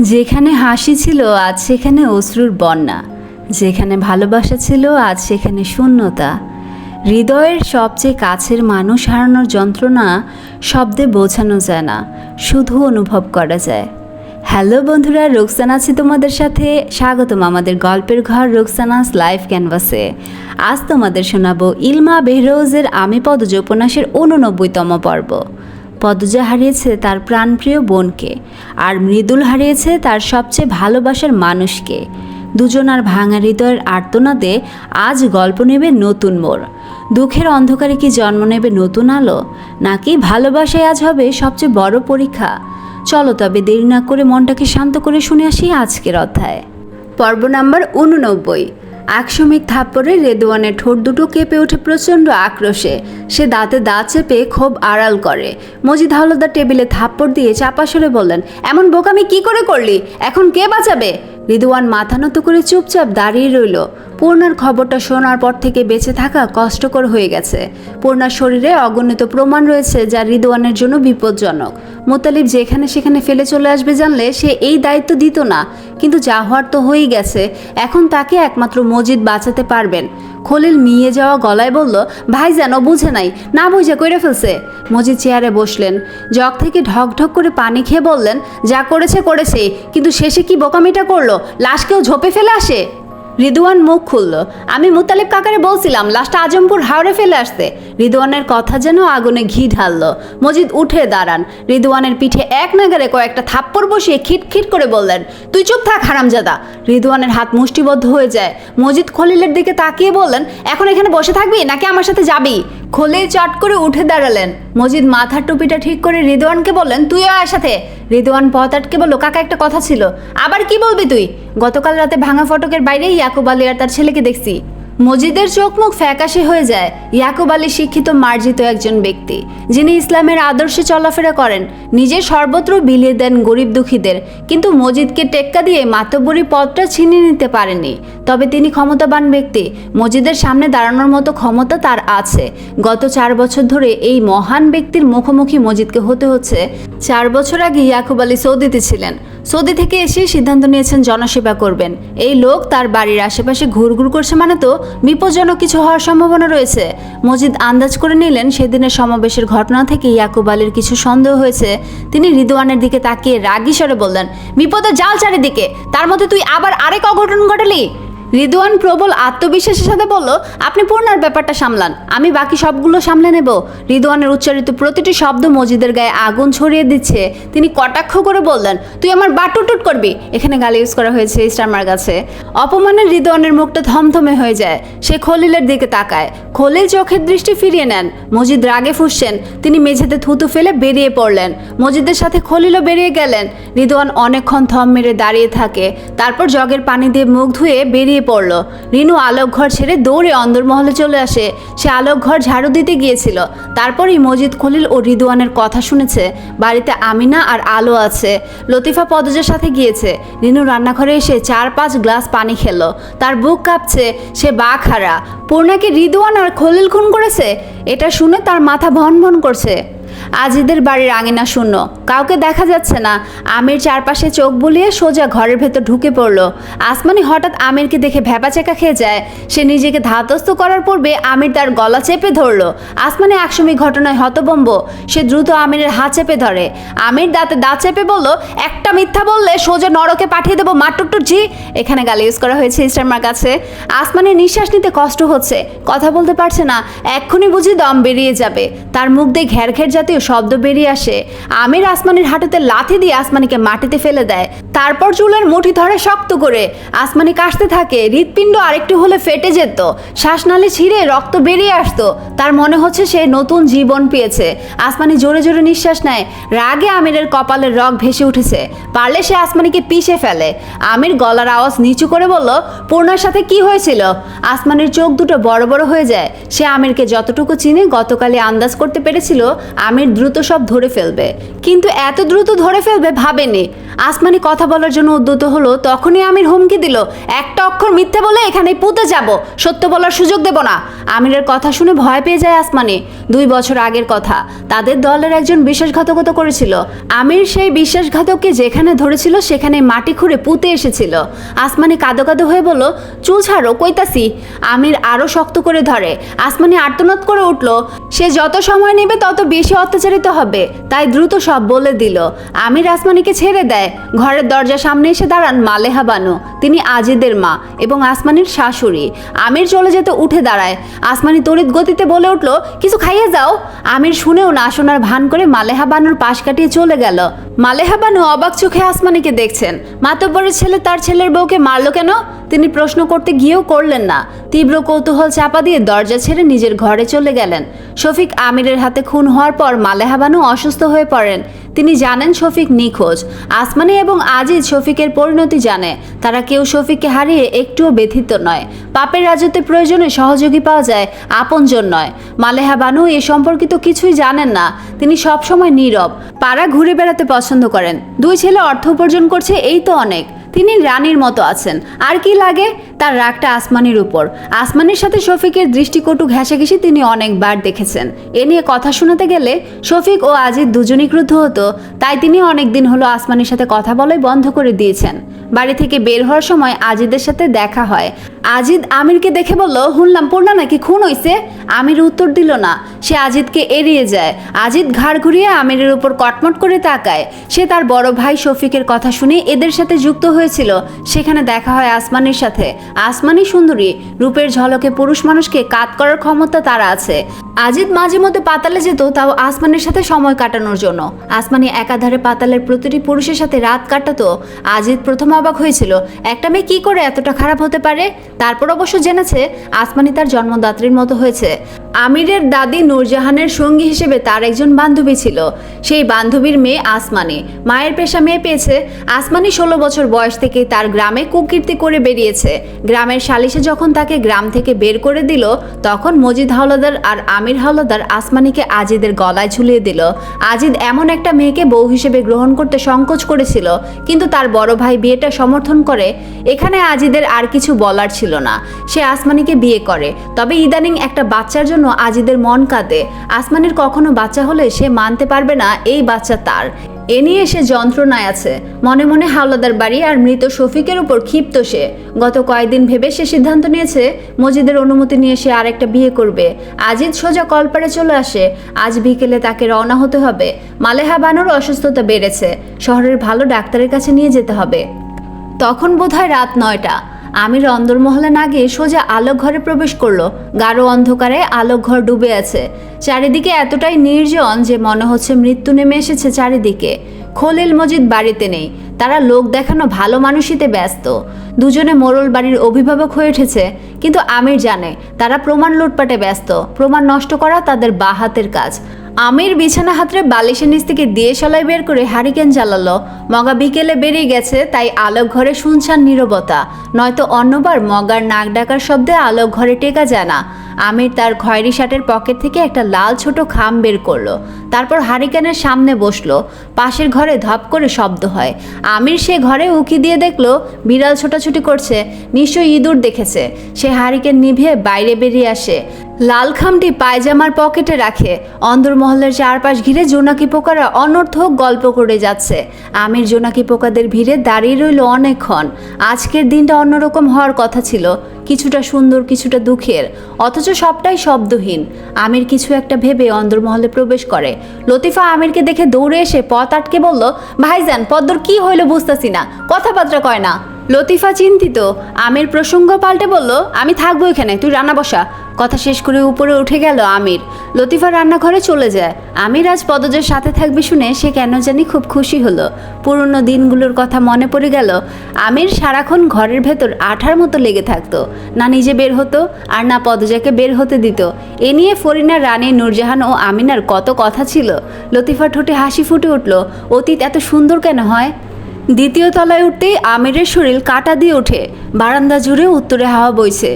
যেখানে হাসি ছিল, আজ সেখানে অশ্রুর বন্যা। যেখানে ভালোবাসা ছিল, আজ সেখানে শূন্যতা। হৃদয়ের সবচেয়ে কাছের মানুষ হারানোর যন্ত্রণা শব্দে বোঝানো যায় না, শুধু অনুভব করা যায়। হ্যালো বন্ধুরা, রোকসান আছি তোমাদের সাথে। স্বাগতম আমাদের গল্পের ঘর রোকসানাস লাইভ ক্যানভাসে। আজ তোমাদের শোনাবো ইলমা বেহরোজের আমি পদজ উপন্যাসের উননব্বইতম পর্ব। পদজা হারিয়েছে তার প্রাণপ্রিয় বোনকে, আর মৃদুল হারিয়েছে তার সবচেয়ে ভালোবাসার মানুষকে। দুজনার ভাঙা হৃদয়ের আর্তনাদে আজ গল্প নেবে নতুন মোড়। দুঃখের অন্ধকারে কি জন্ম নেবে নতুন আলো? নাকি ভালোবাসায় আজ হবে সবচেয়ে বড় পরীক্ষা? চলো তবে দেরি না করে মনটাকে শান্ত করে শুনে আসি আজকের অধ্যায়। পর্ব নাম্বার উননব্বই একশমিক থাপ্পড়ে রেদওয়ানের ঠোঁট দুটো কেঁপে ওঠে প্রচণ্ড আক্রোশে। সে দাঁতে দাঁত চেপে ক্ষোভ আড়াল করে। মজিদ হাওলাদার টেবিলে থাপ্পড় দিয়ে চাপা সরে বললেন, এমন বোকামি কি করে করলি? এখন কে বাঁচাবে? রিদওয়ান মাথা নত করে চুপচাপ দাঁড়িয়ে রইল। পূর্ণার খবরটা শোনার পর থেকে বেঁচে থাকা কষ্টকর হয়ে গেছে। পূর্ণার শরীরে অগণিত প্রমাণ রয়েছে যা রিদওয়ানের জন্য বিপজ্জনক। মোতালিব যেখানে সেখানে ফেলে চলে আসবে জানলে সে এই দায়িত্ব দিত না। কিন্তু যা হওয়ার তো হয়েই গেছে। এখন তাকে একমাত্র মজিদ বাঁচাতে পারবেন। খলিল নিয়ে যাওয়া গলায় বলল, ভাই যেন বুঝে নাই, না বুঝে কইরে ফেলছে। মজিদ চেয়ারে বসলেন। জগ থেকে ঢক ঢক করে পানি খেয়ে বললেন, যা করেছে করেছে, কিন্তু শেষে কি বোকামিটা করল? লাশকেও ঝোপে ফেলে আসে? রিদওয়ান মুখ খুলল। আমি মুতালিব কাকারে বলছিলাম, লাশটা আজমপুর হাওড়ে ফেলে আসতে। রিদুয়ানের কথা যেন আগুনে ঘি ঢালল। মজিদ উঠে দাঁড়ান। রিদুয়ানের পিঠে এক নাগারে কয়েকটা থাপ্পড় বসিয়ে খিটখিট করে বললেন, তুই চুপ থাক হারামজাদা। রিদুয়ানের হাত মুষ্টিবদ্ধ হয়ে যায়। মজিদ খলিলের দিকে তাকিয়ে বললেন, এখন এখানে বসে থাকবি নাকি আমার সাথে যাবি? খলিল চট করে উঠে দাঁড়ালেন। মজিদ মাথার টুপিটা ঠিক করে রিদওয়ানকে বললেন তুইও আয় সাথে। রিদওয়ান পথ আটকে বলল কাকা একটা কথা ছিল। আবার কি বলবি তুই? গতকাল রাতে ভাঙা ফটকের বাইরে ইয়াকুব আলী আর তার ছেলেকে দেখছি। মজিদের চোখ মুখ ফ্যাকাশে হয়ে যায় ইয়াকুব আলী শিক্ষিত মার্জিত একজন ব্যক্তি, যিনি ইসলামের আদর্শে চলাফেরা করেন, নিজে সর্বত্র বিলিয়ে দেন গরিব দুঃখীদের, কিন্তু মজিদকে টেক্কা দিয়ে মাতব্বরি পদটা ছিনিয়ে নিতে পারেনি তবে তিনি ক্ষমতাবান ব্যক্তি, মজিদের সামনে দাঁড়ানোর মতো ক্ষমতা তার আছে। গত চার বছর ধরে এই মহান ব্যক্তির মুখোমুখি মজিদকে হতে হচ্ছে। চার বছর আগে ইয়াকুব আলী সৌদিতে ছিলেন। সৌদি থেকে এসে সিদ্ধান্ত নিয়েছেন জনসেবা করবেন। এই লোক তার বাড়ির আশেপাশে ঘুরঘুর করছে মানে তো বিপজ্জনক কিছু হওয়ার সম্ভাবনা রয়েছে। মজিদ আন্দাজ করে নিলেন, সেদিনের সমাবেশের ঘটনা থেকে ইয়াকুব আলীর কিছু সন্দেহ হয়েছে। তিনি রিদওয়ানের দিকে তাকিয়ে রাগী স্বরে বললেন, বিপদে জাল চারিদিকে, তার মধ্যে তুই আবার আরেক অঘটন ঘটালি? রিদওয়ান প্রবল আত্মবিশ্বাসের সাথে বলল, আপনি পূর্ণার ব্যাপারটা সামলান, আমি বাকি সবগুলো সামলে নেব। রিদওয়ানের উচ্চারিত প্রতিটি শব্দ মজিদের গায়ে আগুন ছড়িয়ে দিচ্ছে। তিনি কটাক্ষ করে বললেন, তুই আমার বাটুটুট করবি? এখানে গালি ইউজ করা হয়েছে ইস্টারমার কাছে। অপমানের রিদওয়ানের মুখটা থমথমে হয়ে যায়। সে খলিলের দিকে তাকায়। খলিল চোখের দৃষ্টি ফিরিয়ে নেন। মজিদ রাগে ফুসছেন। তিনি মেঝেতে থুতু ফেলে বেরিয়ে পড়লেন। মজিদের সাথে খলিলও বেরিয়ে গেলেন। রিদওয়ান অনেকক্ষণ থম মেরে দাঁড়িয়ে থাকে। তারপর জগের পানি দিয়ে মুখ ধুয়ে বেরিয়ে পড়ল। রিনু আলোক ঘর ছেড়ে দৌড়ে অন্দরমহলে চলে আসে। সে আলোক ঘর ঝাড়ু দিতে গিয়েছিল। তারপরই মজিদ খলিল ও রিদুয়ানের কথা শুনেছে। বাড়িতে আমিনা আর আলো আছে। লতিফা পদজের সাথে গিয়েছে। রিনু রান্নাঘরে এসে চার পাঁচ গ্লাস পানি খেলো। তার বুক কাঁপছে, সে বাঘ হারা পূর্ণাকে রিদুয়ান আর খলিল খুন করেছে? এটা শুনে তার মাথা ভন ভন করছে। আজিদের বাড়ির আঙিনা শূন্য। কাউকে দেখা যাচ্ছে না। আমির চারপাশে চোখ বুলিয়ে সোজা ঘরের ভেতর ঢুকে পড়ল। আসমানি হঠাৎ আমিরকে দেখে ভ্যাপাচেকা খেয়ে যায়। সে নিজেকে ধাতস্থ করার পূর্বে আমির তার গলা চেপে ধরলো। আসমানি একসময় ঘটনায় হতবম্ব সে দ্রুত আমিরের হাত চেপে ধরে। আমির দাঁতে দাঁত চেপে বলল, একটা মিথ্যা বললে সোজা নরকে পাঠিয়ে দেবো মাটুটুর ঝি! এখানে গালি ইউজ করা হয়েছে ইস্টারমার কাছে। আসমানের নিঃশ্বাস নিতে কষ্ট হচ্ছে। কথা বলতে পারছে না। এক্ষুনি বুঝি দম বেরিয়ে যাবে। তার মুখ দিয়ে ঘের ঘের জাতীয় শব্দ বেরিয়ে আসে। আমির আসমানের হাঁটুতে লাথি দিয়ে আসমানিকে মাটিতে ফেলে দেয়। তারপর চুলের মুঠি ধরে শক্ত করে আসমানি কাশতে থাকে। হৃৎপিণ্ড আরেকটু হলে ফেটে যেত। শ্বাসনালী ছিঁড়ে রক্ত বেরিয়ে আসতো। তার মনে হচ্ছে সে নতুন জীবন পেয়েছে। আসমানি জোরে জোরে নিঃশ্বাস নেয়। রাগে আমিরের কপালের রগ ভেসে উঠেছে। পারলে সে আসমানিকে পিষে ফেলে। আমির গলার আওয়াজ নিচু করে বলল, পূর্ণার সাথে কি হয়েছিল? আসমানির চোখ দুটো বড় বড় হয়ে যায়। সে আমিরকে যতটুকু চিনে গতকালে আন্দাজ করতে পেরেছিল, আমির আমির দ্রুত সব ধরে ফেলবে। কিন্তু এত দ্রুত ধরে ফেলবে ভাবেনি। আসমানি কথা বলার জন্য উদ্যত হলো, তখনই আমির হুমকি দিল, একটা অক্ষর মিথ্যে বলে এখানে পুঁতে যাব, সত্য বলার সুযোগ দেব না। আমিরের কথা শুনে ভয় পেয়ে যায় আসমানি। দুই বছর আগের কথা, তাদের দলের একজন বিশ্বাসঘাতকতা করেছিল। আমির সেই বিশ্বাসঘাতককে যেখানে ধরেছিল সেখানে মাটি খুঁড়ে পুঁতে এসেছিল। আসমানি কাঁদো কাদো হয়ে বলল, চুল ছাড়ো, কইতাছি। আমির আরও শক্ত করে ধরে। আসমানি আর্তনাদ করে উঠল, সে যত সময় নেবে, তত বেশি অত্যাচারিত হবে, তাই দ্রুত সব বলে দিল। আমির আসমানিকে ছেড়ে দেয়। ঘরের দরজার সামনে এসে দাঁড়ান মালেহা বানু। তিনি আজিদের মা এবং আসমানির শাশুড়ি। আমির চলে যেতে উঠে দাঁড়ায়। আসমানি তড়িৎ গতিতে বলে উঠল, কিছু খাইয়ে যাও। আমির শুনেও না শোনার ভান করে মালেহা বানুর পাশ কাটিয়ে চলে গেল। মালেহা বানু অবাক চোখে আসমানিকে দেখছেন। মাতব্বরের ছেলে তার ছেলের বউকে মারলো কেন? তিনি প্রশ্ন করতে গিয়েও করলেন না। তীব্র কৌতূহল চাপা দিয়ে দরজা ছেড়ে নিজের ঘরে চলে গেলেন। শফিক আমিরের হাতে খুন হওয়ার পর মালেহা বানু অসুস্থ হয়ে পড়েন। তিনি জানেন শফিক নিখোঁজ। আসমানি এবং আজিজ শফিকের পরিণতি জানে। তারা কেউ শফিককে হারিয়ে একটুও ব্যথিত নয়। পাপের রাজত্বে প্রয়োজনে সহযোগী পাওয়া যায়, আপনজন নয়। মালেহা বানু এ সম্পর্কিত কিছুই জানেন না। তিনি সবসময় নীরব, পাড়া ঘুরে বেড়াতে পছন্দ করেন। দুই ছেলে অর্থ উপার্জন করছে, এই তো অনেক। তিনি রানীর মতো আছেন। আর কি লাগে? তার রাগটা আসমানির উপর। আসমানির সাথে শফিকের দৃষ্টিকটু ঘেঁষাঘেঁষি তিনি অনেকবার দেখেছেন। এ নিয়ে কথা শোনাতে গেলে শফিক ও আজিদ দুজনই ক্রুদ্ধ হতো, তাই তিনি অনেক দিন হলো আসমানির সাথে কথা বলাই বন্ধ করে দিয়েছেন। বাড়ি থেকে বের হওয়ার সময় আজিদের সাথে দেখা হয়। আজিদ আমিরকে দেখে বলল, শুনলাম পূর্ণা নাকি খুন হইছে? আমির উত্তর দিল না। সে আজিদকে এড়িয়ে যায়। আজিদ ঘাড় ঘুরিয়ে আমিরের উপর কটমট করে তাকায়। সে তার বড় ভাই শফিকের কথা শুনে এদের সাথে যুক্ত হয়েছিল। সেখানে দেখা হয় আসমানির সাথে। আসমানি সুন্দরী, রূপের ঝলকে পুরুষ মানুষকে কাত করার ক্ষমতা তার আছে। আজিদ মাঝে মধ্যে পাতালে যেত, তাও আসমানের সাথে সময় কাটানোর জন্য। আসমানি একাধারে পাতালের প্রতিটি পুরুষের সাথে রাত কাটাতো। আজিদ প্রথম অবাক হয়েছিল, একটা মেয়ে কি করে এতটা খারাপ হতে পারে? তারপর অবশ্য জেনেছে, আসমানি তার জন্মদাত্রীর মতো হয়েছে। আমিরের দাদি নূরজাহানের সঙ্গী হিসেবে তার একজন বান্ধবী ছিল। সেই বান্ধবীর মেয়ে আসমানি। মায়ের পেশা মেয়ে পেয়েছে। আসমানি ষোলো বছর বয়স থেকে তার গ্রামে কুকীর্তি করে বেরিয়েছে। গ্রামের সালিশে যখন তাকে গ্রাম থেকে বের করে দিল, তখন মজিদ হাওলাদার আর আমির হাওলাদার আসমানিকে আজিদের গলায় ঝুলিয়ে দিল। আজিদ এমন একটা মেয়েকে বউ হিসেবে গ্রহণ করতে সংকোচ করেছিল, কিন্তু তার বড় ভাই বিয়েটা সমর্থন করে। এখানে আজিদের আর কিছু বলার ছিল না। সে আসমানিকে বিয়ে করে। তবে ইদানিং একটা বাচ্চার জন্য আজিদের মন কাঁদে। আসমানির কখনো বাচ্চা হলে সে মানতে পারবে না, এই বাচ্চা তার। এ নিয়ে সে যন্ত্রণায় আছে। মনে মনে হাওলাদার বাড়ি আর মৃত শফিকের উপর ক্ষিপ্ত সে। গত কয়েকদিন ভেবে সে সিদ্ধান্ত নিয়েছে, মজিদের অনুমতি নিয়ে সে আরেকটা বিয়ে করবে। আজিদ সোজা কলপারে চলে আসে। আজ বিকেলে তাকে রওনা হতে হবে। মালেহা বানুর অসুস্থতা বেড়েছে। শহরের ভালো ডাক্তারের কাছে নিয়ে যেতে হবে। তখন বোধহয় রাত নয়টা। আমির অন্দরমহলে না গিয়ে সোজা আলোক ঘরে প্রবেশ করল। গাঢ় অন্ধকারে আলোক ঘর ডুবে আছে। চারিদিকে এতটাই নির্জন যে মনে হচ্ছে মৃত্যু নেমে এসেছে চারিদিকে। খলিল মজিদ বাড়িতে নেই। তারা লোক দেখানো ভালো মানুষইতে ব্যস্ত। দুজনে মোরল বাড়ির অভিভাবক হয়ে উঠেছে। কিন্তু আমির জানে, তারা প্রমাণ লুটপাটে ব্যস্ত। প্রমাণ নষ্ট করা তাদের বাহাতের কাজ। আমির বিছানা হাতরে বালিশের নিচ থেকে দিয়ে সলাই বের করে হারিকেন জ্বালালো। মগা বিকেলে বেরিয়ে গেছে, তাই আলোক ঘরে শুনছান নীরবতা। নয়তো অন্যবার মগার নাক ডাকার শব্দে আলোক ঘরে টেকা যায় না। আমির তার খয়েরি শার্টের পকেট থেকে একটা লাল ছোট খাম বের করল। তারপর হারিকেনের সামনে বসল। পাশের ঘরে ধপ করে শব্দ হয়। আমির সে ঘরে উকি দিয়ে দেখল, বিড়াল ছোটাছুটি করছে। নিশ্চয়ই ইঁদুর দেখেছে। সে হারিকেন নিভিয়ে বাইরে বেরিয়ে আসে। লাল খামটি পায়জামার পকেটে রাখে। অন্দরমহলের চারপাশ ঘিরে জোনাকি পোকারা অনর্থক গল্প করে যাচ্ছে। আমির জোনাকি পোকাদের ভিড়ে দাঁড়িয়ে রইল অনেকক্ষণ আজকের দিনটা অন্যরকম হওয়ার কথা ছিল। কিছুটা সুন্দর, কিছুটা দুঃখের। অথচ সবটাই শব্দহীন। আমির কিছু একটা ভেবে অন্দরমহলে প্রবেশ করে। লতিফা আমিরকে দেখে দৌড়ে এসে পথ আটকে বলল, ভাইজান, পদ্মর কি হইল বুঝতেছি না। কথাবার্তা কয় না। লতিফা চিন্তিত, আমির প্রসঙ্গ পাল্টে বলল, আমি থাকব এখানে, তুই রান্না বসা। কথা শেষ করে উপরে উঠে গেল আমির। লতিফা রান্নাঘরে চলে যায়। আমির আজ পদজের সাথে থাকবে শুনে সে কেন জানি খুব খুশি হলো। পুরনো দিনগুলোর কথা মনে পড়ে গেল। আমির সারাক্ষণ ঘরের ভেতর আঠার মতো লেগে থাকতো। না নিজে বের হতো, আর না পদজাকে বের হতে দিত। এ নিয়ে ফরিনা, রানী, নূরজাহান ও আমিনার কত কথা ছিল। লতিফা ঠোঁটে হাসি ফুটে উঠল, অতীত এত সুন্দর কেন হয়? দ্বিতীয় তলায় উঠতেই আমিরের শরীর কাটা দিয়ে ওঠে। বারান্দা জুড়ে উত্তরে হাওয়া বইছে।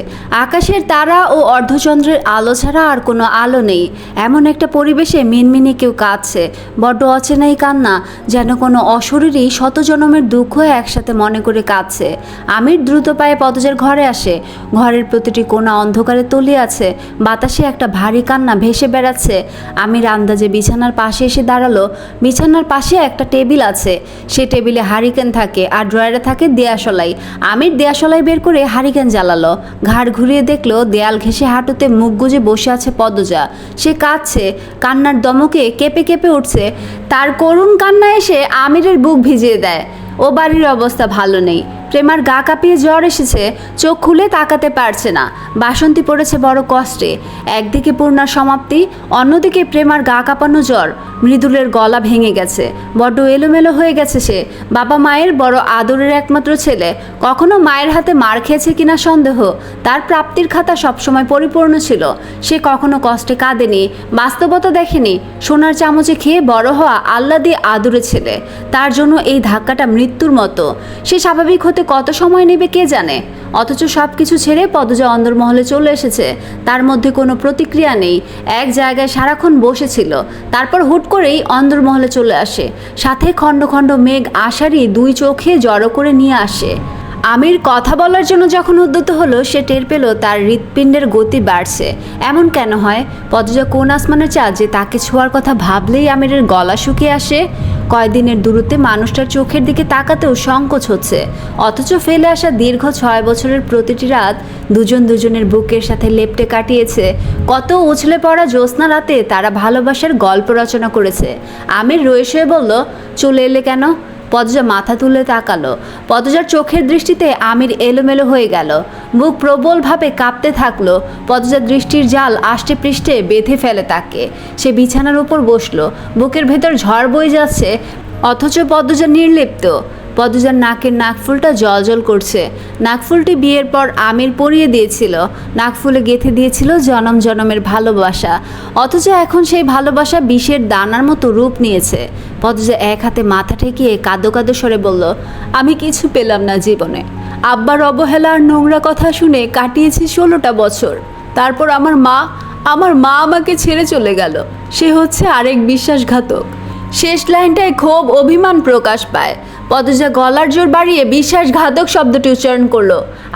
আকাশের তারা ও অর্ধচন্দ্রের আলো ছাড়া আর কোনো আলো নেই। এমন একটা পরিবেশে মিনমিনে কেউ কাঁদছে। বড্ড অচেনাই কান্না, যেন কোনো অশরীরই শত জনমের দুঃখ একসাথে মনে করে কাঁদছে। আমির দ্রুত পায়ে পদজার ঘরে আসে। ঘরের প্রতিটি কোণা অন্ধকারে তলিয়ে আছে। বাতাসে একটা ভারী কান্না ভেসে বেড়াচ্ছে। আমির আন্দাজে বিছানার পাশে এসে দাঁড়াল। বিছানার পাশে একটা টেবিল আছে। সে টেবিলে হারিকেন থাকে আর ড্রয়ারে থাকে দেয়াশলাই। আমির দেয়াশলাই বের করে হারিকেন জ্বালালো। ঘাড় ঘুরিয়ে দেখল দেয়াল ঘেঁষে হাঁটুতে মুখ গুজে বসে আছে পদজা সে কাঁদছে, কান্নার দমকে কেঁপে কেঁপে উঠছে। তার করুণ কান্না এসে আমিরের বুক ভিজিয়ে দেয়। ও বাড়ির অবস্থা ভালো নেই। প্রেমার গা কাঁপিয়ে জ্বর এসেছে, চোখ খুলে তাকাতে পারছে না। বাসন্তী পড়েছে বড় কষ্টে। একদিকে পূর্ণার সমাপ্তি, অন্যদিকে প্রেমার গা কাঁপানো জ্বর। মৃদুলের গলা ভেঙে গেছে। বড্ড এলোমেলো হয়ে গেছে সে। বাবা মায়ের বড় আদরের একমাত্র ছেলে। কখনো মায়ের হাতে মার খেয়েছে কিনা সন্দেহ? তার প্রাপ্তির খাতা সবসময় পরিপূর্ণ ছিল। সে কখনো কষ্টে কাঁদেনি, বাস্তবতা দেখেনি। সোনার চামচে খেয়ে বড় হওয়া আল্লা দিয়ে আদুরে ছেলে। তার জন্য এই ধাক্কাটা মৃত্যুর মতো। সে স্বাভাবিক হতে কত সময় নেবে কে জানে? অথচ সব কিছু ছেড়ে পদজা অন্দরমহলে চলে এসেছে। তার মধ্যে কোনো প্রতিক্রিয়া নেই। এক জায়গায় সারাক্ষণ বসেছিল। তারপর হুট করেই অন্দরমহলে চলে আসে। সাথে খণ্ড খণ্ড মেঘ আষাঢ়ি দুই চোখে জড়ো করে নিয়ে আসে। আমির কথা বলার জন্য যখন উদ্যত হলো, সে টের পেল তার হৃৎপিণ্ডের গতি বাড়ছে। এমন কেন হয়? পদজা কোন আসমানের চাঁদ যে তাকে ছোঁয়ার কথা ভাবলেই আমিরের গলা শুকিয়ে আসে? কয়দিনের দূরত্বে মানুষটার চোখের দিকে তাকাতেও সংকোচ হচ্ছে। অথচ ফেলে আসা দীর্ঘ ছয় বছরের প্রতিটি রাত দুজন দুজনের বুকের সাথে লেপটে কাটিয়েছে। কত উছলে পড়া জ্যোৎস্না রাতে তারা ভালোবাসার গল্প রচনা করেছে। আমির হয়ে বলল, চলে এলে কেন? পদজা মাথা তুলে তাকালো। পদজার চোখের দৃষ্টিতে আমির এলোমেলো হয়ে গেল। মুখ প্রবলভাবে কাঁপতে থাকল। পদজার দৃষ্টির জাল আষ্টে পৃষ্ঠে বেঁধে ফেলে তাকে। সে বিছানার উপর বসল। বুকের ভেতর ঝড় বয়ে যাচ্ছে, অথচ পদজা নির্লিপ্ত। পদজার নাকের নাকফুলটা জল করছে। নাকফুলটি বিয়ের পর আমির পরিয়ে দিয়েছিল। নাকফুলে গেঁথে দিয়েছিল জনম জনমের ভালোবাসা। অথচ এখন সেই ভালোবাসা বিষের দানার মতো রূপ নিয়েছে। পদজা এক হাতে মাথা ঠেকিয়ে কাঁদো কাঁদো সরে বলল, আমি কিছু পেলাম না জীবনে। আব্বার অবহেলা আর নোংরা কথা শুনে কাটিয়েছি ষোলোটা বছর। তারপর আমার মা আমার মা আমাকে ছেড়ে চলে গেল। সে হচ্ছে আরেক বিশ্বাসঘাতক। শেষ লাইনটায় ক্ষোভ, অভিমান প্রকাশ পায়। পদজা গলার জোর বাড়িয়ে বিশ্বাসঘাতক শব্দটি উচ্চারণ করল।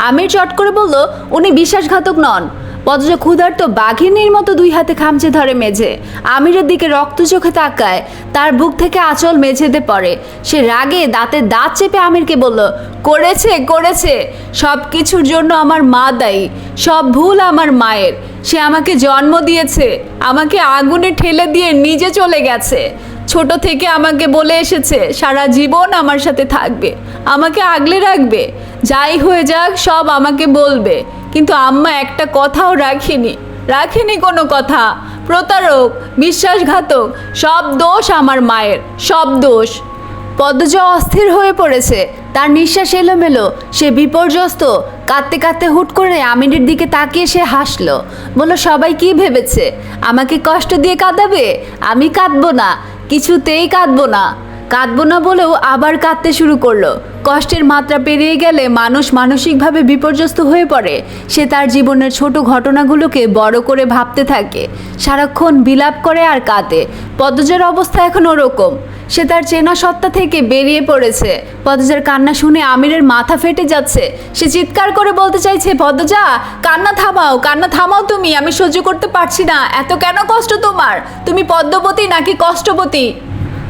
আমির চট করে বলল, উনি বিশ্বাসঘাতক নন। পদজা ক্ষুধার্ত বাঘিনীর মতো দুই হাতে খামচে ধরে মেঝে। আমিরের দিকে রক্ত চোখে তাকায়, তার বুক থেকে আঁচল মেঝেতে পড়ে। সে রাগে দাঁতে দাঁত চেপে আমিরকে বলল, করেছে করেছে। সব কিছুর জন্য আমার মা দায়ী। সব ভুল আমার মায়ের। সে আমাকে জন্ম দিয়েছে। আমাকে আগুনে ঠেলে দিয়ে নিজে চলে গেছে। ছোট থেকে আমাকে বলে এসেছে, সারা জীবন আমার সাথে থাকবে। আমাকে আগলে রাখবে। যাই হয়ে যাক, সব আমাকে বলবে। কিন্তু আম্মা একটা কথাও রাখিনি। রাখিনি কোনো কথা। প্রতারক, বিশ্বাসঘাতক, সব দোষ আমার মায়ের, সব দোষ। পদ্মজা অস্থির হয়ে পড়েছে। তার নিঃশ্বাস এলোমেলো। সে বিপর্যস্ত। কাঁদতে কাঁদতে হুট করে আমিনের দিকে তাকিয়ে সে হাসলো। বলল, সবাই কি ভেবেছে? আমাকে কষ্ট দিয়ে কাঁদাবে? আমি কাঁদবো না। কিছুতেই কাঁদবো না। কাঁদবো না বলেও আবার কাঁদতে শুরু করল। কষ্টের মাত্রা পেরিয়ে গেলে মানুষ মানসিকভাবে বিপর্যস্ত হয়ে পড়ে। সে তার জীবনের ছোট ঘটনাগুলোকে বড় করে ভাবতে থাকে। সারাক্ষণ বিলাপ করে আর কাঁদে। পদ্মজার অবস্থা এখন ওরকম। সে তার চেনা সত্তা থেকে বেরিয়ে পড়েছে। পদ্মজার কান্না শুনে আমিরের মাথা ফেটে যাচ্ছে। সে চিৎকার করে বলতে চাইছে, পদ্মজা, কান্না থামাও কান্না থামাও তুমি। আমি সহ্য করতে পারছি না। এত কেন কষ্ট তোমার? তুমি পদ্মবতী নাকি কষ্টবতী?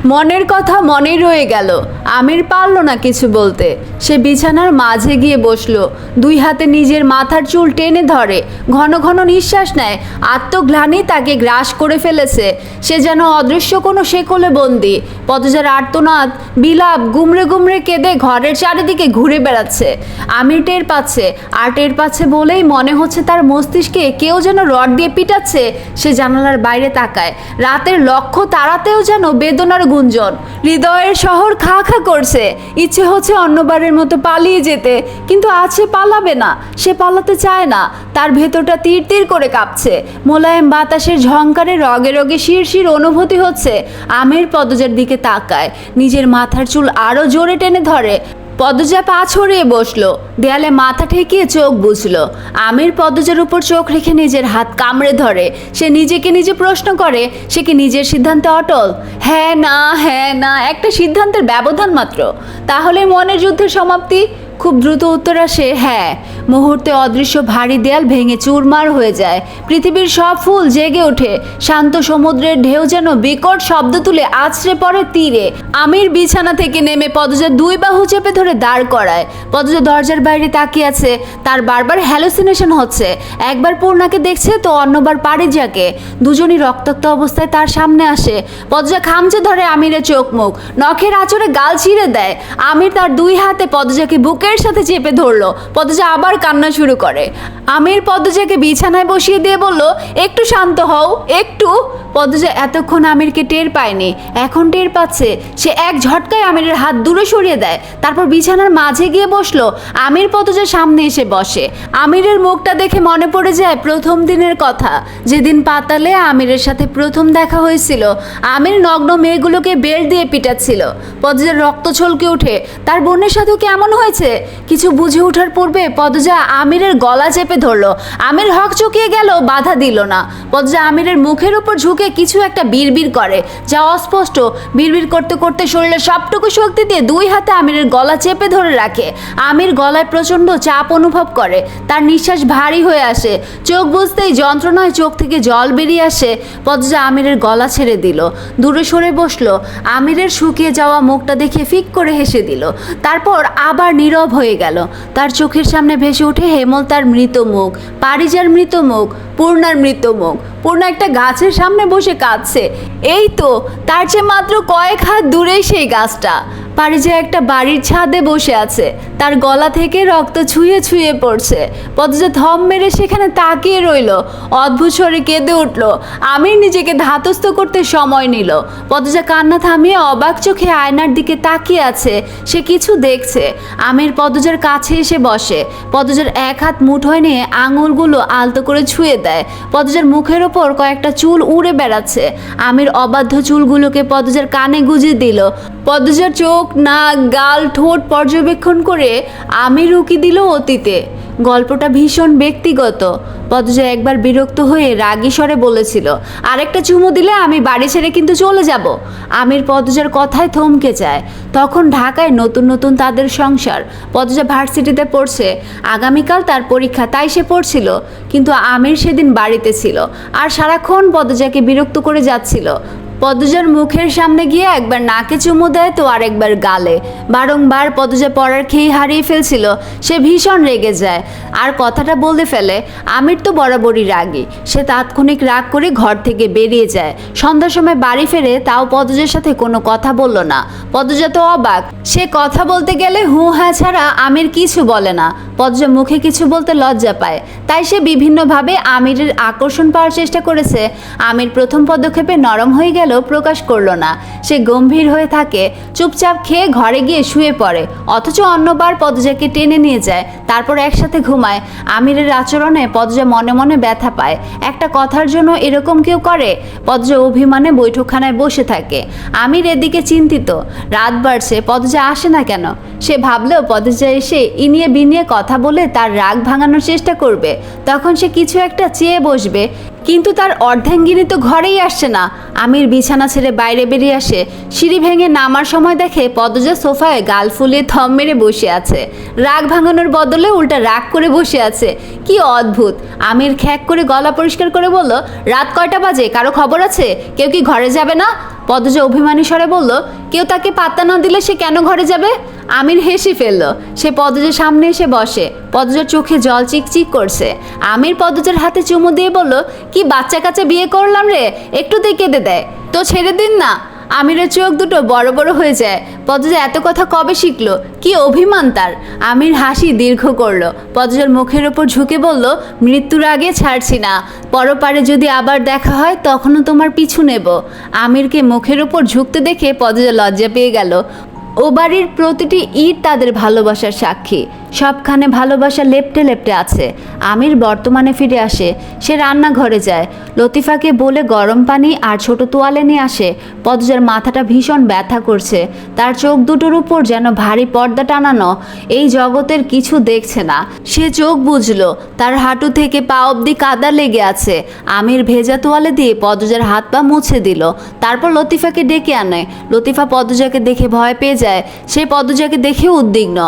মনের কথা মনেই রয়ে গেল। আমির পারল না কিছু বলতে। সে বিছানার মাঝে গিয়ে বসল। দুই হাতে নিজের মাথার চুল টেনে ধরে। ঘন ঘন নিঃশ্বাস নেয়। আত্মগ্লানি তাকে গ্রাস করে ফেলেছে। সে যেন অদৃশ্য কোনো শেকলে বন্দি। পদজার আর্তনাদ, বিলাপ গুমড়ে গুমড়ে কেঁদে ঘরের চারিদিকে ঘুরে বেড়াচ্ছে। আমির টের পাচ্ছে। আর টের পাচ্ছে বলেই মনে হচ্ছে তার মস্তিষ্কে কেউ যেন রড দিয়ে পিটাচ্ছে। সে জানালার বাইরে তাকায়। রাতের লক্ষ্য তারাতেও যেন বেদনার গুঞ্জন। হৃদয়ের শহর খা খা করছে। ইচ্ছে হচ্ছে অন্যবারের মতো পালিয়ে যেতে, কিন্তু আজ সে পালাবে না। সে পালাতে চায় না। তার ভেতরটা তীর তীর করে কাঁপছে। মোলায়েম বাতাসের ঝঙ্কারে রগে রগে শিরশির অনুভূতি হচ্ছে। আমের পদজার দিকে তাকায়। নিজের মাথার চুল আরও জোরে টেনে ধরে। পদজা পা ছড়িয়ে বসল। দেয়ালে মাথা ঠেকিয়ে চোখ বুঝলো আমির পদজার উপর চোখ রেখে নিজের হাত কামড়ে ধরে। সে নিজেকে নিজে প্রশ্ন করে, সে কি নিজের সিদ্ধান্তে অটল? হ্যাঁ না হ্যাঁ না, একটা সিদ্ধান্তের ব্যবধান মাত্র। তাহলে মনের যুদ্ধের সমাপ্তি? খুব দ্রুত উত্তর আসে হ্যাঁ মুহূর্তে অদৃশ্য ভারী দেয়াল ভেঙে চুরমার হয়ে যায়। পৃথিবীর সব ফুল জেগে ওঠে। শান্ত সমুদ্রের ঢেউ যেন বিকট শব্দ তুলে আছড়ে পড়ে তীরে। আমির বিছানা থেকে নেমে পদজা দুই বাহু চেপে ধরে দাঁড় করায়। পদজা দরজার বাইরে তাকিয়ে আছে। তার বারবার হ্যালোসিনেশন হচ্ছে। একবার পূর্ণাকে দেখছে তো অন্যবার পারিজাকে দুজনই রক্তাক্ত অবস্থায় তার সামনে আসে। পদজা খামচে ধরে আমিরের চোখ মুখ। নখের আঁচড়ে গাল ছিঁড়ে দেয়। আমির তার দুই হাতে পদজাকে বুকের সাথে চেপে ধরলো। পদজা আবার কান্না শুরু করে। আমির পদজাকে বিছানায় বসিয়ে দিয়ে বলল, একটু শান্ত হও, একটু। পদজা এতক্ষণ আমিরকে টের পায়নি। এখন টের পাচ্ছে, সে এক ঝটকায় আমিরের হাত দূরে সরিয়ে দেয়। তারপর বিছানার মাঝে গিয়ে বসল। আমির পদজার সামনে এসে বসে। আমিরের মুখটা দেখে মনে পড়ে যায় প্রথম দিনের কথা। যেদিন পাতালে আমিরের সাথে প্রথম দেখা হয়েছিল, আমির নগ্ন মেয়েগুলোকে বেল্ট দিয়ে পিটাচ্ছিল। পদজার রক্ত ছলকে ওঠে তার বোনের সাথেও কেমন হয়েছে? কিছু বুঝে ওঠার পূর্বে পদজা আমিরের গলা চেপে ধরলো। আমির হক চুকিয়ে গেল, বাধা দিল না। পদজা আমিরের মুখের উপর ঝুঁকে কিছু একটা বিড়বিড় করে, যা অস্পষ্ট। বিড়বিড় করতে করতে শরীরে সবটুকু শক্তি দিয়ে দুই হাতে আমিরের গলা চেপে ধরে রাখে। আমির গলায় প্রচণ্ড চাপ অনুভব করে। তার নিঃশ্বাস ভারী হয়ে আসে। চোখ বুঝতেই যন্ত্রণায় চোখ থেকে জল বেরিয়ে আসে। পদজা আমিরের গলা ছেড়ে দিল। দূরে সরে বসল। আমিরের শুকিয়ে যাওয়া মুখটা দেখে ফিক করে হেসে দিল। তারপর আবার নীরব হয়ে গেল। তার চোখের সামনে ভেসে ওঠে হেমল তার মৃত মুখ। পারিজার মৃত মুখ, পূর্ণার মৃত মুখ। পূর্ণা একটা গাছের সামনে বসে কাঁদছে। এই তো, তার চেয়ে মাত্র কয়েক হাত দূরেই সেই গাছটা। পারিজা একটা বাড়ির ছাদে বসে আছে। তার গলা থেকে রক্ত ছুঁয়ে ছুঁয়ে পড়ছে। পদজা থম মেরে সেখানে তাকিয়ে রইল। অদ্ভুত স্বরে কেঁদে উঠল। আমির নিজেকে ধাতস্থ করতে সময় নিল। পদজা কান্না থামিয়ে অবাক চোখে আয়নার দিকে তাকিয়ে আছে। সে কিছু দেখছে। আমির পদজার কাছে এসে বসে। পদজার এক হাত মুঠোয় নিয়ে আঙুলগুলো আলতো করে ছুঁয়ে দেয়। পদজার মুখের ওপর কয়েকটা চুল উড়ে বেড়াচ্ছে। আমির অবাধ্য চুলগুলোকে পদজার কানে গুজিয়ে দিল। পদজার চোখ নাক, গাল, ঠোঁট পর্যবেক্ষণ করে আমির উকি দিল অতীতে। গল্পটা ভীষণ ব্যক্তিগত। পদজা একবার বিরক্ত হয়ে রাগী স্বরে বলেছিল, আরেকটা চুমু দিলে আমি বাড়ি ছেড়ে কিন্তু চলে যাব। আমির পদজার কথায় থমকে যায়। তখন ঢাকায় নতুন নতুন তাদের সংসার। পদজা ভার্সিটিতে পড়ছে। আগামীকাল তার পরীক্ষা, তাই সে পড়ছিল। কিন্তু আমির সেদিন বাড়িতে ছিল। আর সারাক্ষণ পদজাকে বিরক্ত করে যাচ্ছিল। পদজার মুখের সামনে গিয়ে একবার নাকে চুমু দেয় তো আরেকবার গালে। বারংবার পদজা পড়ার খেয়ে হারিয়ে ফেলছিল, সে ভীষণ রেগে যায়। আর কথাটা বলতে ফেলে, আমির তো বরাবরই রাগী। সে তাৎক্ষণিক রাগ করে ঘর থেকে বেরিয়ে যায়। সন্ধ্যার সময় বাড়ি ফেরে তাও পদজার সাথে কোনো কথা বলল না। পদজা তো অবাক। সে কথা বলতে গেলে হু হ্যাঁ ছাড়া আমির কিছু বলে না। পদজা মুখে কিছু বলতে লজ্জা পায়। তাই সে বিভিন্নভাবে আমিরের আকর্ষণ পাওয়ার চেষ্টা করেছে। আমির প্রথম পদক্ষেপে নরম হয়ে গেল। প্রকাশ করল না। সে গম্ভীর হয়ে থাকে, চুপচাপ খেয়ে ঘরে গিয়ে শুয়ে পড়ে। অথচ অন্যবার পদজাকে টেনে নিয়ে যায়, তারপর একসাথে ঘুমায়। আমিরের আচরণে পদজা মনে মনে ব্যথা পায়। একটা কথার জন্য এরকম কেউ করে? পদজা অভিমানে বৈঠকখানায় বসে থাকে। আমির এদিকে চিন্তিত। রাত বাড়ছে পদজা আসে না কেন? সে ভাবলেও পদজা এসে ইনিয়ে বিনিয়ে কথা বলে তার রাগ ভাঙানোর চেষ্টা করবে। তখন সে কিছু একটা চেয়ে বসবে। কিন্তু তার অর্ধাঙ্গিনী তো ঘরেই আসছে না। আমির বিছানা ছেড়ে বাইরে বেরিয়ে আসে। সিঁড়ি ভেঙে নামার সময় দেখে পদজা সোফায় গাল ফুলিয়ে থম মেরে বসে আছে। রাগ ভাঙানোর বদলে উল্টা রাগ করে বসে আছে। কি অদ্ভুত। আমির খ্যাক করে গলা পরিষ্কার করে বলল, রাত কয়টা বাজে? কারও খবর আছে? কেউ কি ঘরে যাবে না? পদজা অভিমানী স্বরে বলল, কেউ তাকে পাত্তা না দিলে সে কেন ঘরে যাবে? আমির হেসে ফেলল, সে পদজের সামনে এসে বসে পদজার চোখে জল চিকচিক করছে। আমির পদজার হাতে চুমু দিয়ে বলল, কি বাচ্চা কাচ্চা বিয়ে করলাম রে, একটু কেঁদে দেয় তো ছেড়ে দিন না। আমিরের চোখ দুটো বড় বড় হয়ে যায়। পদ্মজা এত কথা কবে শিখলো? কি অভিমান তার? আমির হাসি দীর্ঘ করল। পদ্মজার মুখের ওপর ঝুঁকে বলল, মৃত্যুর আগে ছাড়ছি না। পরপারে যদি আবার দেখা হয়, তখনও তোমার পিছু নেব। আমিরকে মুখের ওপর ঝুঁকতে দেখে পদ্মজা লজ্জা পেয়ে গেল। ও বাড়ির প্রতিটি ইট তাদের ভালোবাসার সাক্ষী। সবখানে ভালোবাসা লেপটে লেপটে আছে। আমির বর্তমানে ফিরে আসে। সে রান্নাঘরে যায়। লতিফাকে বলে গরম পানি আর ছোট তোয়ালে নিয়ে আসে। পদ্মজার মাথাটা ভীষণ ব্যথা করছে। তার চোখ দুটোর উপর যেন ভারী পর্দা টানানো। এই জগতের কিছু দেখছে না। সে চোখ বুঝলো তার হাঁটু থেকে পা অবধি কাদা লেগে আছে। আমির ভেজা তোয়ালে দিয়ে পদ্মজার হাত পা মুছে দিল। তারপর লতিফাকে ডেকে আনে। লতিফা পদ্মজাকে দেখে ভয় পেয়ে যায়। সে পদ্মজাকে দেখে উদ্বিগ্ন।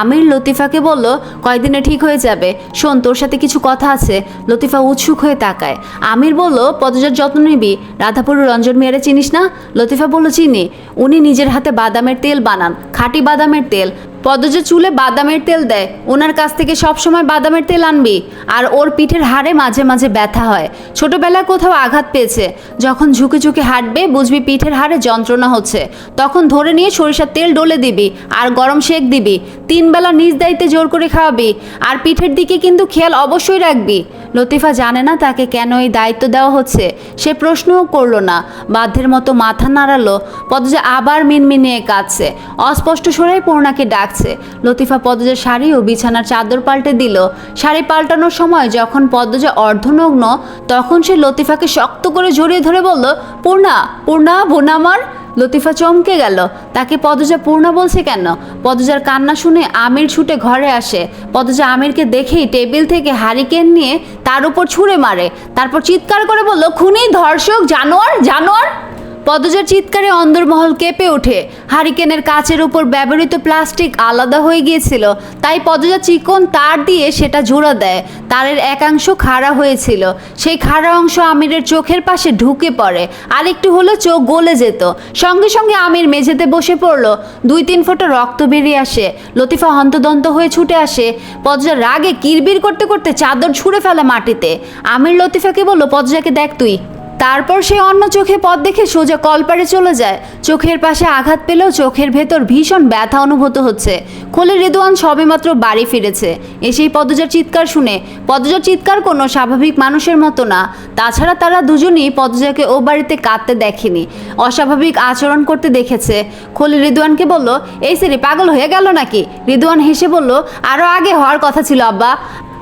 আমির লতিফাকে বলল, কয়দিনে ঠিক হয়ে যাবে? শোন, তোর সাথে কিছু কথা আছে। লতিফা উৎসুক হয়ে তাকায়। আমির বলল পদজার যত্ন নিবি। রাধাপুর রঞ্জন মেয়েরে চিনিস না? লতিফা বলল, চিনি। উনি নিজের হাতে বাদামের তেল বানান, খাঁটি বাদামের তেল। পদ্মজা চুলে বাদামের তেল দেয়। ওনার কাছ থেকে সব সময় বাদামের তেল আনবি। আর ওর পিঠের হাড়ে মাঝে মাঝে ব্যথা হয়। ছোটবেলায় কোথাও আঘাত পেয়েছে। যখন ঝুঁকে ঝুঁকে হাঁটবে, বুঝবি পিঠের হাড়ে যন্ত্রণা হচ্ছে। তখন ধরে নিয়ে সরিষার তেল ডলে দিবি আর গরম শেক দিবি। তিনবেলা নিজ দায়িত্বে জোর করে খাওয়াবি। আর পিঠের দিকে কিন্তু খেয়াল অবশ্যই রাখবি। লতিফা জানে না তাকে কেন এই দায়িত্ব দেওয়া হচ্ছে। সে প্রশ্নও করল না। বাধ্যের মতো মাথা নাড়ালো। পদ্মজা আবার মিনমিনিয়ে কাঁদছে। অস্পষ্ট স্বরে পূর্ণাকে ডাকছে। লতিফা পদ্মজার শাড়ি ও বিছানার চাদর পাল্টে দিল। শাড়ি পাল্টানোর সময় যখন পদ্মজা অর্ধনগ্ন, তখন সে লতিফাকে শক্ত করে জড়িয়ে ধরে বলল, পূর্ণা পূর্ণা, বোন আমার। লতিফা চমকে গেল। তাকে পদজা পূর্ণা বলছে কেন? পদজার কান্না শুনে আমির ছুটে ঘরে আসে। পদজা আমিরকে দেখেই টেবিল থেকে হারিকেন নিয়ে তার উপর ছুঁড়ে মারে। তারপর চিৎকার করে বলল, খুনি, ধর্ষক, জানোয়ার জানোয়ার! পদজার চিৎকারে অন্দরমহল কেঁপে ওঠে। হারিকেনের কাচের উপর ব্যবহৃত প্লাস্টিক আলাদা হয়ে গিয়েছিল, তাই পদজা চিকন তার দিয়ে সেটা জোড়া দেয়। তারের একাংশ খাড়া হয়েছিল। সেই খাড়া অংশ আমিরের চোখের পাশে ঢুকে পড়ে। আরেকটু হলে চোখ গলে যেত। সঙ্গে সঙ্গে আমির মেঝেতে বসে পড়ল। দুই তিন ফোঁটা রক্ত বেরিয়ে আসে। লতিফা হন্তদন্ত হয়ে ছুটে আসে। পদজা রাগে কিরবির করতে করতে চাদর ছুঁড়ে ফেলে মাটিতে। আমির লতিফাকে বলল, পদজাকে দেখ তুই। তারপর সে অন্য চোখে পথ দেখে সোজা কলপারে চলে যায়। চোখের পাশে আঘাত পেলেও চোখের ভেতর ভীষণ ব্যথা অনুভূত হচ্ছে। খোলে রেদোয়ান সবেমাত্র বাড়ি ফিরেছে। এসেই পদজার চিৎকার শুনে। পদজার চিৎকার কোনো স্বাভাবিক মানুষের মতো না। তাছাড়া তারা দুজনই পদজাকে ও বাড়িতে কাঁদতে দেখেনি। অস্বাভাবিক আচরণ করতে দেখেছে। খলি রিদওয়ানকে বলল, এই সেরে পাগল হয়ে গেল নাকি? রিদওয়ান হেসে বলল আরও আগে হওয়ার কথা ছিল, আব্বা।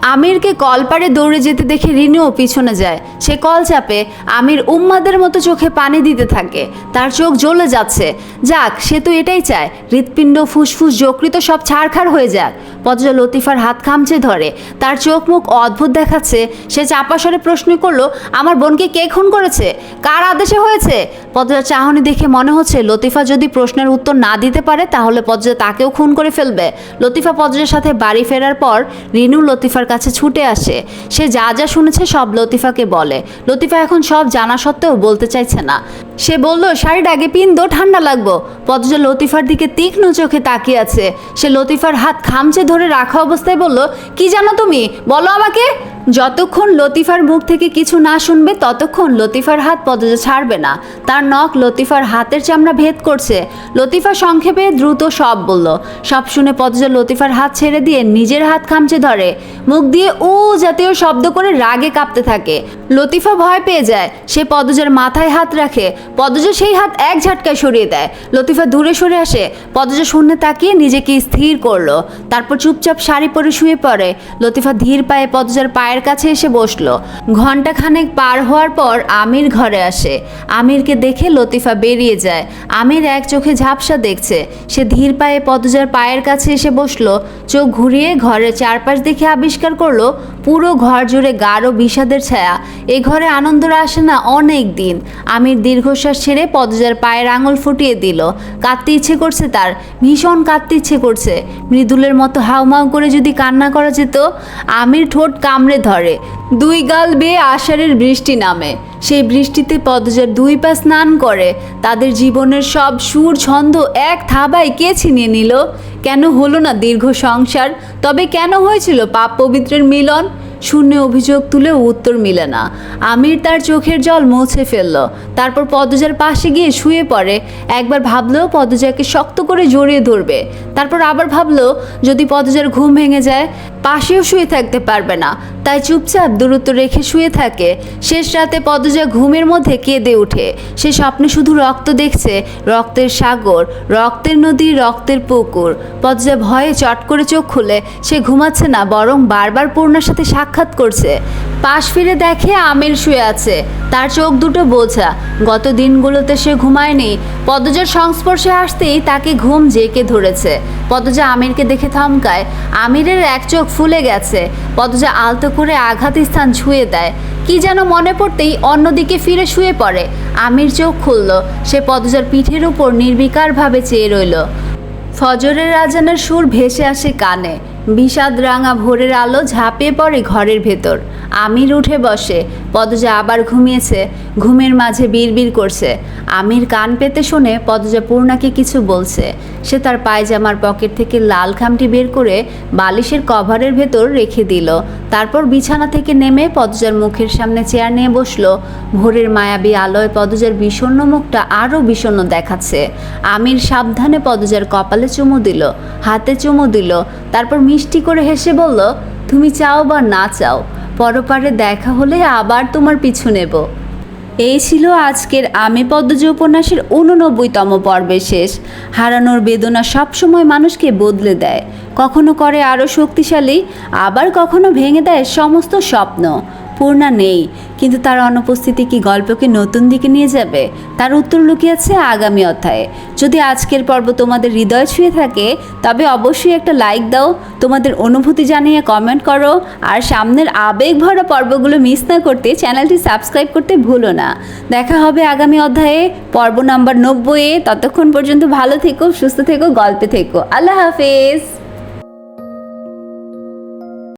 আমিরকে কলপারে দৌড়ে যেতে দেখে রিনুও পিছনে যায়। সে কল চাপে, আমির উম্মাদের মতো চোখে পানি দিতে থাকে। তার চোখ জ্বলে যাচ্ছে। যাক, সে তো এটাই চায়। হৃৎপিণ্ড, ফুসফুস যকৃত সব ছাড়খাড় হয়ে যাক। পদ্মজা লতিফার হাত খামচে ধরে। তার চোখ মুখ অদ্ভুত দেখাচ্ছে। সে চাপা স্বরে প্রশ্ন করল, আমার বোনকে কে খুন করেছে? কার আদেশে হয়েছে? পদ্মজা চাহনি দেখে মনে হচ্ছে, লতিফা যদি প্রশ্নের উত্তর না দিতে পারে, তাহলে পদ্মজা তাকেও খুন করে ফেলবে। লতিফা পদ্মজার সাথে বাড়ি ফেরার পর রিনু লতিফার কাছে ছুটে আসে। সে যা যা শুনেছে সব লতিফাকে বলে। লতিফা এখন সব জানা সত্ত্বেও বলতে চাইছে না। সে বলল শাড়িটা আগে পিন্দো ঠান্ডা লাগবো। পথজ লতিফার দিকে তীক্ষ্ণ চোখে তাকিয়ে আছে। সে লতিফার হাত খামচে ধরে রাখা অবস্থায় বলল, কি জানো তুমি? বলো আমাকে। যতক্ষণ লতিফার মুখ থেকে কিছু না শুনবে, ততক্ষণ লতিফার হাত পদজা ছাড়বে না। তার নখ লতিফার হাতের চামড়া ভেদ করছে। লতিফা সংক্ষেপে দ্রুত সব বলল। সব শুনে পদজা লতিফার হাত ছেড়ে দিয়ে নিজের হাত খামচে ধরে। মুখ দিয়ে উ জাতীয় শব্দ করে রাগে কাঁপতে থাকে। লতিফা ভয় পেয়ে যায়। সে পদজার মাথায় হাত রাখে। পদজা সেই হাত এক ঝাটকায় সরিয়ে দেয়। লতিফা দূরে সরে আসে। পদজা শূন্যে তাকিয়ে নিজেকে স্থির করল। তারপর চুপচাপ শাড়ি পরে শুয়ে পড়ে। লতিফা ধীর পায়ে পদজার পায়ের কাছে এসে বসল। ঘণ্টা খানেক পার হওয়ার পর আমির ঘরে আসে। আমিরকে দেখে লতিফা বেরিয়ে যায়। আমির এক চোখে ঝাপসা দেখছে। সে ধীর পায়ে পদজার পায়ের কাছে এসে বসল। চোখ ঘুরিয়ে ঘরের চারপাশ দেখে আবিষ্কার করল, পুরো ঘর জুড়ে গাঢ় বিষাদের ছায়া। এ ঘরে আনন্দরা আসে না অনেক দিন। আমির দীর্ঘশ্বাস ছেড়ে পদজার পায়ের আঙুল ফুটিয়ে দিল। কাঁদতে ইচ্ছে করছে তার। ভীষণ কাঁদতে ইচ্ছে করছে। মৃদুলের মতো হাউমাউ করে যদি কান্না করা যেত, আমির ঠোঁট কামড়ে ধরে। দুই গাল বেয়ে আষাঢ়ের বৃষ্টি নামে। সেই বৃষ্টিতে পদজার দুই পা স্নান করে। তাদের জীবনের সব সুর ছন্দ এক থাবায় কে ছিনিয়ে নিল? কেন হলো না দীর্ঘ সংসার? তবে কেন হয়েছিল পাপ পবিত্রের মিলন? শূন্য অভিযোগ তুলে উত্তর মিলে না। আমির তার চোখের জল মুছে ফেলল। তারপর পদজার পাশে গিয়ে শুয়ে পড়ে। একবার ভাবলো পদজাকে শক্ত করে জড়িয়ে ধরবে। তারপর আবার ভাবলো, যদি পদজার ঘুম ভেঙে যায় পাশেও শুয়ে থাকতে পারবে না। তাই চুপচাপ দূরত্ব রেখে শুয়ে থাকে। শেষ রাতে পদজা ঘুমের মধ্যে কেঁদে ওঠে। সে স্বপ্নে শুধু রক্ত দেখছে, রক্তের সাগর, রক্তের নদী, রক্তের পুকুর। পদজা ভয়ে চট করে চোখ খুলে, সে ঘুমাচ্ছে না, বরং বারবার পূর্ণার সাথে সাক্ষাৎ করছে। পাশ ফিরে দেখে আমের শুয়ে আছে। তার চোখ দুটো বোঝা। গত দিনগুলোতে সে ঘুমায়নি। পদজার সংস্পর্শে আসতেই তাকে ঘুম জেকে ধরেছে। পদজা আমিরকে দেখে থমকায়। আমিরের এক চোখ ফুলে গেছে। পদজা আলতো করে আঘাত স্থান ছুঁয়ে দেয়। কি যেন মনে পড়তেই অন্যদিকে ফিরে শুয়ে পড়ে। আমির চোখ খুলল। সে পদজার পিঠের উপর নির্বিকারভাবে চেয়ে রইল। ফজরের রাজানের সুর ভেসে আসে কানে। বিষাদ রাঙা ভোরের আলো ঝাঁপিয়ে পড়ে ঘরের ভেতর। আমির উঠে বসে। পদজা আবার ঘুমিয়েছে। ঘুমের মাঝে বিড়বিড় করছে। আমির কান পেতে শুনে পদজা পূর্ণাকে কিছু বলছে। সে তার পায়জামার পকেট থেকে লাল খামটি বের করে বালিশের কভারের ভেতর রেখে দিল। তারপর বিছানা থেকে নেমে পদজার মুখের সামনে চেয়ার নিয়ে বসল। ভোরের মায়াবী আলোয় পদজার বিষণ্ণ মুখটা আরও বিষণ্ণ দেখাচ্ছে। আমির সাবধানে পদজার কপালে চুমু দিল। হাতে চুমু দিল। তারপর মিষ্টি করে হেসে বলল, তুমি চাও বা না চাও, পরপারে দেখা হলে আবার তোমার পিছু নেব। এই ছিল আজকের আমি পদ্মজ উপন্যাসের উননব্বইতম পর্বের শেষ। হারানোর বেদনা সবসময় মানুষকে বদলে দেয়। কখনো করে আরও শক্তিশালী, আবার কখনো ভেঙে দেয় সমস্ত স্বপ্ন। পূর্ণা নেই। কিন্তু তার অনুপস্থিতি কি গল্পকে নতুন দিকে নিয়ে যাবে? তার উত্তর লুকিয়েছে আগামী অধ্যায়ে। যদি আজকের পর্ব তোমাদের হৃদয় ছুঁয়ে থাকে, তবে অবশ্যই একটা লাইক দাও, তোমাদের অনুভূতি জানিয়ে কমেন্ট করো, আর সামনের আবেগ ভরা পর্বগুলো মিস না করতে চ্যানেলটি সাবস্ক্রাইব করতে ভুলো না। দেখা হবে আগামী অধ্যায়ে, পর্ব নাম্বার নব্বইয়ে। ততক্ষণ পর্যন্ত ভালো থেকো, সুস্থ থেকো, গল্পে থেকো। আল্লাহ হাফেজ!